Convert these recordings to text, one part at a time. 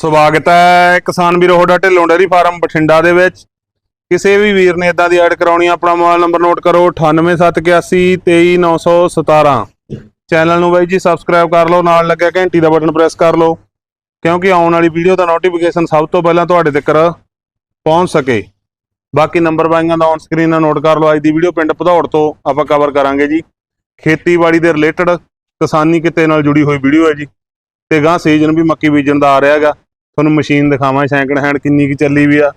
ਸਵਾਗਤ ਹੈ ਕਿਸਾਨ ਵੀਰੋ ਤੁਹਾਡਾ ਢਿੱਲੋਂ ਡੇਅਰੀ ਫਾਰਮ ਬਠਿੰਡਾ ਦੇ ਵਿੱਚ। ਕਿਸੇ ਵੀ ਵੀਰ ਨੇ ਇਦਾਂ ਦੀ ਐਡ ਕਰਾਉਣੀ ਆਪਣਾ ਮੋਬਾਈਲ ਨੰਬਰ ਨੋਟ ਕਰੋ 9871823917 ਚੈਨਲ ਨੂੰ ਬਾਈ ਜੀ ਸਬਸਕ੍ਰਾਈਬ ਕਰ ਲਓ, ਨਾਲ ਲੱਗਿਆ ਘੰਟੀ ਦਾ ਬਟਨ ਪ੍ਰੈਸ ਕਰ ਲਓ, ਕਿਉਂਕਿ ਆਉਣ ਵਾਲੀ ਵੀਡੀਓ ਦਾ ਨੋਟੀਫਿਕੇਸ਼ਨ ਸਭ ਤੋਂ ਪਹਿਲਾਂ ਤੁਹਾਡੇ ਤੱਕ ਪਹੁੰਚ ਸਕੇ। ਬਾਕੀ ਨੰਬਰ ਬਾਈਆਂ ਦਾ ਔਨ ਸਕਰੀਨ ਨਾਲ ਨੋਟ ਕਰ ਲਓ, ਅੱਜ ਦੀ ਵੀਡੀਓ ਪਿੰਡ ਭਦੌੜ ਤੋਂ ਆਪਾਂ ਕਵਰ ਕਰਾਂਗੇ ਜੀ। ਖੇਤੀਬਾੜੀ ਦੇ ਰਿਲੇਟਡ ਕਿਸਾਨੀ ਕਿੱਤੇ ਨਾਲ ਜੁੜੀ ਹੋਈ ਵੀਡੀਓ ਹੈ ਜੀ, ਤੇ ਗਾਂ ਸੀਜ਼ਨ ਵੀ ਮੱਕੀ ਬੀਜਣ ਦਾ ਆ ਰਿਹਾ ਹੈਗਾ। ਤੁਹਾਨੂੰ ਮਸ਼ੀਨ ਦਿਖਾਵਾਂ ਸੈਕਿੰਡ ਹੈਂਡ ਕਿੰਨੀ ਕੀ ਚੱਲੀ ਵੀ ਆ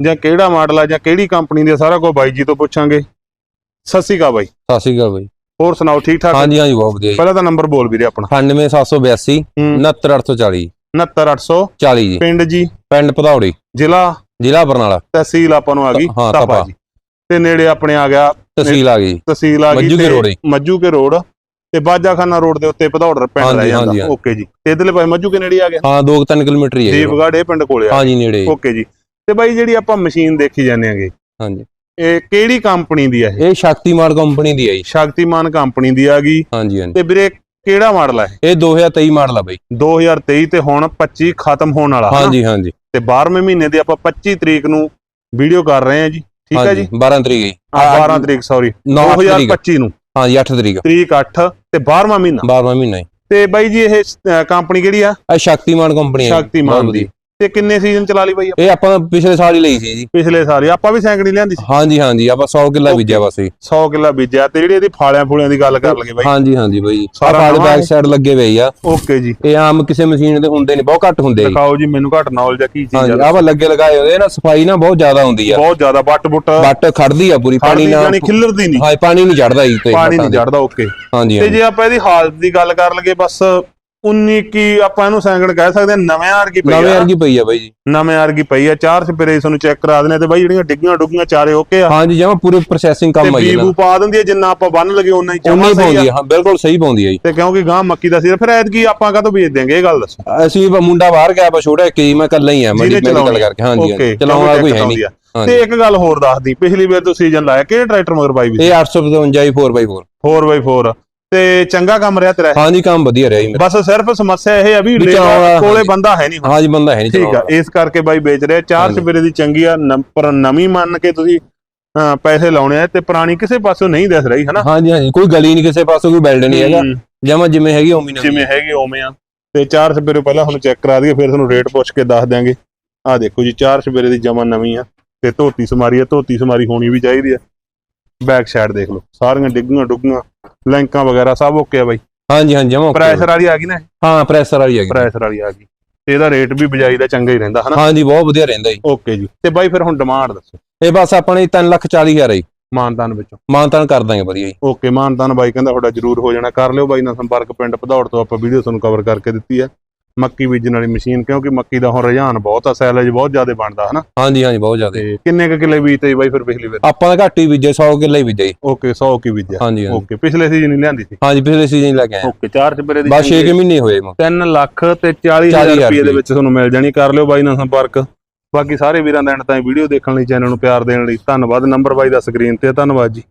ਜਾਂ ਕਿਹੜਾ ਮਾਡਲ ਆ ਜਾਂ ਕਿਹੜੀ ਕੰਪਨੀ ਦੀ ਸਾਰਾ ਕੁਝ ਬਾਈ ਜੀ ਤੋਂ ਪੁੱਛਾਂਗੇ। ਸਤਿ ਸ਼੍ਰੀ ਅਕਾਲ ਬਾਈ। ਸਤਿ ਸ਼੍ਰੀ ਅਕਾਲ ਬਾਈ। ਹੋਰ ਸੁਣਾਓ ਠੀਕ ਠਾਕ? ਹਾਂਜੀ ਹਾਂਜੀ ਬਹੁਤ ਵਧੀਆ ਪਹਿਲਾਂ ਤਾਂ ਨੰਬਰ ਬੋਲ ਵੀਰੇ ਆਪਣਾ। 98782 ਹੂੰ। 69840 69840 40 ਜੀ। ਪਿੰਡ ਜੀ। ਪਿੰਡ ਭਦੌੜੀ। ਜ਼ਿਲ੍ਹਾ? ਜ਼ਿਲ੍ਹਾ ਬਰਨਾਲਾ। ਤਹਿਸੀਲ ਆਪਾਂ ਨੂੰ ਆ ਗਈ ਤਪਾ। ਜੀ। ਤੇ ਨੇੜੇ ਆਪਣੇ ਆ ਗਿਆ। ਤਹਿਸੀਲ ਆ ਗਈ ਤਹਿਸੀਲ ਆ ਗਈ ਮੱਜੂ ਕੇ ਰੋਡ। ਮੱਜੂ ਕੇ ਰੋਡ। ਤੇ ਬਾਜਾਖਾਨਾ ਰੋਡ ਦੇ ਉੱਤੇ ਭਦੌੜ ਪਿੰਡ ਰਹਿ ਜਾਂਦਾ। ਓਕੇ ਜੀ। ਤੇ ਇਧਰਲੇ ਭਾਈ ਮੱਜੂ ਕੇ ਨੇੜੇ ਆ ਗਿਆ? ਹਾਂ 2-3 ਕਿਲੋਮੀਟਰ ਹੀ ਹੈ। ਦੀਪਗੜ੍ਹ ਇਹ ਪਿੰਡ ਕੋਲੇ ਆ। ਨੇੜੇ ਜੀ। ਓਕੇ ਜੀ। ਤੇ ਬਾਈ ਜਿਹੜੀ ਆਪਾਂ ਮਸ਼ੀਨ ਦੇਖੀ ਜਾਂਦੇ ਆਂਗੇ ਹਾਂਜੀ। ਇਹ ਕਿਹੜੀ ਕੰਪਨੀ ਦੀ ਆ ਇਹ? ਇਹ ਸ਼ਕਤੀਮਾਨ ਕੰਪਨੀ ਦੀ ਹੈ ਜੀ। ਸ਼ਕਤੀਮਾਨ ਕੰਪਨੀ ਦੀ ਆ ਗਈ। ਹਾਂਜੀ ਹਾਂਜੀ। ਤੇ ਵੀਰੇ ਕਿਹੜਾ ਮਾਡਲ ਹੈ ਇਹ? 2023 ਮਾਡਲ ਆ ਬਾਈ। 2023 ਤੇ ਹੁਣ 25 ਖਤਮ ਹੋਣ ਵਾਲਾ? ਹਾਂਜੀ ਹਾਂਜੀ। ਤੇ 12ਵੇਂ ਮਹੀਨੇ ਦੀ ਆਪਾਂ 25 ਤਰੀਕ ਨੂੰ ਵੀਡੀਓ ਕਰ ਰਹੇ ਹਾਂ ਜੀ। ਠੀਕ ਹੈ ਜੀ? 12 ਤਰੀਕ ਜੀ। ਆ 12 ਤਰੀਕ ਸੌਰੀ 9 ਤਰੀਕ 2025 ਨੂੰ। ਹਾਂਜੀ 8 ਤਰੀਕ ਤਰੀਕ 8 ਤੇ 12ਵਾਂ ਮਹੀਨਾ। 12ਵਾਂ ਮਹੀਨਾ ਤੇ ਬਾਈ ਜੀ ਇਹ ਕੰਪਨੀ ਕਿਹੜੀ ਆ? ਇਹ ਸ਼ਕਤੀਮਾਨ ਕੰਪਨੀ ਹੈ ਸ਼ਕਤੀਮਾਨ ਦੀ। ਤੇ ਕਿੰਨੇ ਸੀਜ਼ਨ ਚਲਾ ਲਈ ਬਾਈ? ਇਹ ਆਪਾਂ ਪਿਛਲੇ ਸਾਲ ਹੀ ਲਈ ਸੀ ਜੀ। ਪਿਛਲੇ ਸਾਲ ਹੀ। ਆਪਾਂ ਵੀ ਸੈਂਕੜੀ ਲਿਆਂਦੀ ਸੀ। ਹਾਂਜੀ ਹਾਂਜੀ ਆਪਾਂ 100 ਕਿੱਲਾ. ਬੀਜਿਆ ਬਸ ਜੀ। 100 ਕਿੱਲਾ ਬੀਜਿਆ ਤੇ ਜਿਹੜੀ ਇਹਦੀ ਫਾਲਿਆਂ ਫੂਲਿਆਂ ਦੀ ਗੱਲ ਕਰ ਲਗੇ ਬਾਈ। ਹਾਂਜੀ ਹਾਂਜੀ ਬਾਈ ਸਾਰਾ ਨਵਾਂ ਬੈਕ। ਸਾਈਡ ਲੱਗੇ ਹੋਏ ਆ। ਓਕੇ ਜੀ। ਇਹ ਆਮ ਕਿਸੇ ਮਸ਼ੀਨ ਦੇ ਹੁੰਦੇ ਨੇ ਬਹੁਤ ਘੱਟ ਹੁੰਦੇ ਦਿਖਾਓ ਜੀ ਮੈਨੂੰ ਘੱਟ ਨੌਲੇਜ ਆ ਕੀ ਚੀਜ਼ ਹਾਂਜੀ ਆ ਆਹ ਵਾ ਲੱਗੇ ਲਗਾਏ ਹੋਏ ਨਾ ਸਫ਼ਾਈ ਨਾ ਬਹੁਤ ਜ਼ਿਆਦਾ ਹੁੰਦੀ ਆ। ਬਹੁਤ ਜ਼ਿਆਦਾ ਬੱਟ ਬੁੱਟ। ਬੱਟ ਖੜਦੀ ਆ ਪੂਰੀ ਪਾਣੀ ਪਾਣੀ ਨਾਲ ਜਾਨੀ ਖਿੱਲਰਦੀ ਨਹੀਂ। ਹਾਂ ਪਾਣੀ ਨਹੀਂ ਚੜਦਾ ਜੀ ਤੇ ਪਾਣੀ ਨਹੀਂ। ਚੜਦਾ ਓਕੇ। ਹਾਂਜੀ ਤੇ ਜੇ ਆਪਾਂ ਇਹਦੀ ਹਾਲਤ ਦੀ ਗੱਲ ਕਰ ਲਈਏ ਬਸ 19 ਕੀ ਆਪਾਂ ਇਹਨੂੰ ਸੈਂਕੜ ਕਹਿ ਸਕਦੇ ਹਾਂ ਨਵੇਂ ਵਰਗੀ ਪਈ ਨਵੇਂ ਆ ਵਰਗੀ ਪਈ ਆ ਬਾਈ ਜੀ। ਨਵੇਂ ਵਰਗੀ ਪਈ ਆ ਚਾਰ ਸਪਰੇ ਤੁਹਾਨੂੰ ਚੈੱਕ ਕਰਾ ਆ ਤੇ ਬਾਈ ਜਿਹੜੀਆਂ ਡਿੱਗੀਆਂ ਡੁੱਗੀਆਂ ਚਾਰੇ ਓਕੇ ਆ। ਹਾਂਜੀ ਜਮਾ ਪੂਰੇ ਪ੍ਰੋਸੈਸਿੰਗ ਤੇ ਕੰਮ ਆਈ ਬੀਬੂ ਪਾ ਦਿੰਦੀ ਆ ਜਿੰਨਾ ਆਪਾਂ ਬੰਨ ਲਗੇ ਉਹਨਾਂ ਹੀ ਉਨੀ ਚਮਾ ਹੀ ਸਹੀ ਆ। ਆ ਹਾਂ ਬਿਲਕੁਲ ਸਹੀ ਪਾਉਂਦੀ ਆ ਜੀ। ਤੇ ਕਿਉਂਕਿ ਗਾਂ ਮੱਕੀ ਦਾ ਸੀ ਫਿਰ ਐਤਕੀ ਆਪਾਂ ਕਾਹਤੋਂ ਵੇਚ ਦਿਆਂਗੇ ਇਹ ਗੱਲ ਦੱਸੋ। ਅਸੀਂ ਮੁੰਡਾ ਬਾਹਰ ਗਿਆ ਬਾ ਛੋਟਾ ਹੀ ਮੈਂ ਇਕੱਲਾ ਹੀ ਆ ਮੈਡੀਕਲ ਚਲਾਉਣੀ ਕਰਕੇ ਹਾਂਜੀ ਚਲਾਉਣ ਵਾਲਾ ਕੋਈ ਹੈ ਨਹੀਂ। ਤੇ ਇੱਕ ਗੱਲ ਹੋਰ ਦੱਸਦੀ ਪਿਛਲੀ ਵਾਰ ਤੋਂ ਸੀਜ਼ਨ ਲਾਇਆ ਕਿਹੜੇ ਟਰੈਕਟਰ ਮਗਰ ਬਾਈ ਵੀ ਇਹ 855 ਹੀ 4x4 4x4 ਤੇ ਚੰਗਾ ਕੰਮ ਰਿਹਾ ਤੇਰਾ। ਹਾਂਜੀ ਕੰਮ ਵਧੀਆ ਰਿਹਾ ਜੀ ਮੇਰਾ। ਬਸ ਸਿਰਫ ਸਮੱਸਿਆ ਇਹ ਆ ਵੀ ਕੋਲੇ। ਬੰਦਾ ਹੈ ਨਹੀਂ ਹੁਣ। ਹਾਂਜੀ ਬੰਦਾ ਹੈ ਨਹੀਂ ਠੀਕ ਆ ਇਸ ਕਰਕੇ ਬਾਈ ਵੇਚ ਰਿਹਾ। ਚਾਰ। ਸਪਰੇ ਦੀ ਚੰਗੀ ਆ ਪਰ ਨਵੀਂ ਮੰਨ ਕੇ ਤੁਸੀਂ ਪੈਸੇ ਲਾਉਣੇ ਆ ਤੇ ਪੁਰਾਣੀ ਕਿਸੇ ਪਾਸੋਂ ਨਹੀਂ ਦਿਸ ਰਹੀ ਹਨਾ? ਹਾਂਜੀ ਹਾਂਜੀ ਕੋਈ ਗਲੀ ਨਹੀਂ ਕਿਸੇ ਪਾਸੋਂ ਕੋਈ ਬੈਲਡ ਨਹੀਂ ਹੈਗਾ। ਜਮਾ ਜਿਵੇਂ ਹੈਗੀ ਉਵੇਂ ਨਹੀਂ ਜਿਵੇਂ ਹੈਗੇ ਉਵੇਂ ਆ। ਤੇ ਚਾਰ ਸਪਰੇ ਪਹਿਲਾਂ ਤੁਹਾਨੂੰ ਚੈੱਕ ਕਰਾ ਦਈਏ ਫਿਰ ਤੁਹਾਨੂੰ ਰੇਟ ਪੁੱਛ ਕੇ ਦੱਸ ਦਿਆਂਗੇ। ਆ ਦੇਖੋ ਜੀ ਚਾਰ ਸਪਰੇ ਦੀ ਜਮਾ ਨਵੀਂ ਆ। ਤੇ ਧੋਤੀ ਸਮਾਰੀ ਆ ਧੋਤੀ ਸਮਾਰੀ ਹੋਣੀ ਵੀ ਚਾਹੀਦੀ ਆ। ਬੈਕ ਸਾਈਡ ਦੇਖ ਲਓ। ਸਾਰੀਆਂ ਡਿੱਗੀਆਂ ਡੁੱਗੀਆਂ ਲੈਂਕਾਂ ਵਗੈਰਾ ਸਭ ਓਕੇ ਆ ਬਾਈ। ਹਾਂਜੀ ਹਾਂਜੀ ਜਮਾ ਪ੍ਰੈਸ਼ਰ ਵਾਲੀ ਆ ਗਈ ਨਾ ਹਾਂ ਪ੍ਰੈਸ਼ਰ ਵਾਲੀ ਹੈਗੀ ਪ੍ਰੈਸ਼ਰ ਵਾਲੀ ਆ ਗਈ। ਤੇ ਇਹਦਾ ਰੇਟ ਵੀ ਬਜਾਈ ਦਾ ਚੰਗਾ ਹੀ ਰਹਿੰਦਾ ਹਨਾ? ਹਾਂਜੀ ਬਹੁਤ ਵਧੀਆ ਰਹਿੰਦਾ ਜੀ। ਓਕੇ ਜੀ। ਤੇ ਬਾਈ ਫਿਰ ਹੁਣ ਡਿਮਾਂਡ ਦੱਸੋ। ਇਹ ਬਸ ਆਪਣੇ 3 ਲੱਖ 40 ਹਜ਼ਾਰ ਹੈ ਜੀ। ਮਾਨਤਾਨ ਵਿੱਚੋਂ। ਮਾਨਤਾਨ ਕਰ ਦਾਂਗੇ ਵਧੀਆ ਜੀ। ਓਕੇ ਮਾਨਤਾਨ ਬਾਈ ਕਹਿੰਦਾ ਤੁਹਾਡਾ ਜ਼ਰੂਰ ਹੋ ਜਾਣਾ। ਕਰ ਲਿਓ ਬਾਈ ਨਾਲ ਸੰਪਰਕ ਪਿੰਡ ਭਦੌੜ ਤੋਂ ਆਪਾਂ ਵੀਡੀਓ ਤੁਹਾਨੂੰ ਕਵਰ ਕਰਕੇ ਦਿੱਤੀ ਹੈ ਮੱਕੀ ਬੀਜਣ ਵਾਲੀ ਮਸ਼ੀਨ ਕਿਉਂਕਿ ਮੱਕੀ ਦਾ ਹੁਣ ਰੁਝਾਨ ਬਹੁਤ ਆ ਸੈਲੇਜ ਬਹੁਤ ਜ਼ਿਆਦਾ ਬਣਦਾ ਹਨਾ? ਹਾਂਜੀ ਹਾਂਜੀ ਬਹੁਤ ਜ਼ਿਆਦਾ। ਤੇ ਕਿੰਨੇ ਕੁ ਕਿੱਲੇ ਬੀਜਤੇ ਬਾਈ ਫਿਰ ਪਿਛਲੀ ਵਾਰ? ਆਪਾਂ ਤਾਂ ਘੱਟ ਹੀ ਬੀਜੇ 100 ਕਿੱਲੇ ਹੀ ਬੀਜੇ। ਜੀ। ਓਕੇ 100 ਕੀ ਬੀਜਿਆ? ਹਾਂਜੀ ਓਕੇ ਪਿਛਲੇ ਸੀਜ਼ਨ ਹੀ ਲਿਆਂਦੀ ਸੀ? ਹਾਂਜੀ ਪਿਛਲੇ ਸੀਜ਼ਨ ਹੀ ਲੈ ਕੇ ਆਏ ਓਕੇ 4 ਚਪਰੇ ਦੀ ਬਸ 6 ਮਹੀਨੇ ਹੋਏ ਮ। 3 ਲੱਖ ਤੇ 40000 40,000 ਰੁਪਏ ਦੇ। ਵਿੱਚ ਤੁਹਾਨੂੰ ਮਿਲ ਜਾਣੀ ਕਰ ਲਿਓ ਬਾਈ ਨਾਲ ਸੰਪਰਕ। ਬਾਕੀ ਸਾਰੇ ਵੀਰਾਂ ਦਾ ਐਂਡ ਤਾਈਂ ਵੀਡੀਓ ਦੇਖਣ ਲਈ ਚੈਨਲ ਨੂੰ ਪਿਆਰ ਦੇਣ ਲਈ ਧੰਨਵਾਦ। ਨੰਬਰ ਬਾਈ ਦਾ ਸਕਰੀਨ ਤੇ ਧੰਨਵਾਦ ਜੀ।